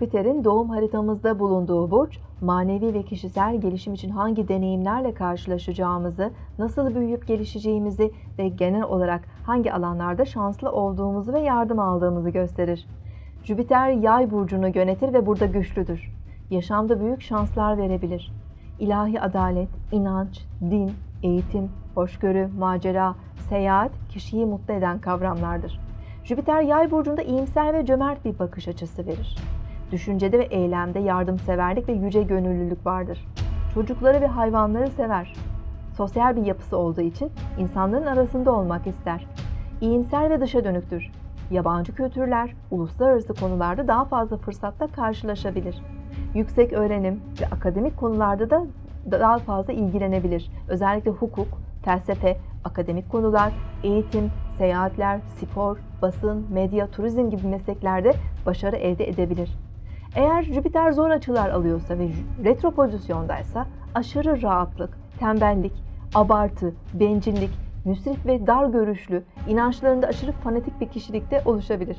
Jüpiter'in doğum haritamızda bulunduğu burç, manevi ve kişisel gelişim için hangi deneyimlerle karşılaşacağımızı, nasıl büyüyüp gelişeceğimizi ve genel olarak hangi alanlarda şanslı olduğumuzu ve yardım aldığımızı gösterir. Jüpiter yay burcunu yönetir ve burada güçlüdür. Yaşamda büyük şanslar verebilir. İlahi adalet, inanç, din, eğitim, hoşgörü, macera, seyahat kişiyi mutlu eden kavramlardır. Jüpiter yay burcunda iyimser ve cömert bir bakış açısı verir. Düşüncede ve eylemde yardımseverlik ve yüce gönüllülük vardır. Çocukları ve hayvanları sever. Sosyal bir yapısı olduğu için insanların arasında olmak ister. İyimser ve dışa dönüktür. Yabancı kültürler, uluslararası konularda daha fazla fırsatla karşılaşabilir. Yüksek öğrenim ve akademik konularda da daha fazla ilgilenebilir. Özellikle hukuk, felsefe, akademik konular, eğitim, seyahatler, spor, basın, medya, turizm gibi mesleklerde başarı elde edebilir. Eğer Jüpiter zor açılar alıyorsa ve retro pozisyondaysa aşırı rahatlık, tembellik, abartı, bencillik, müsrif ve dar görüşlü, inançlarında aşırı fanatik bir kişilikte oluşabilir.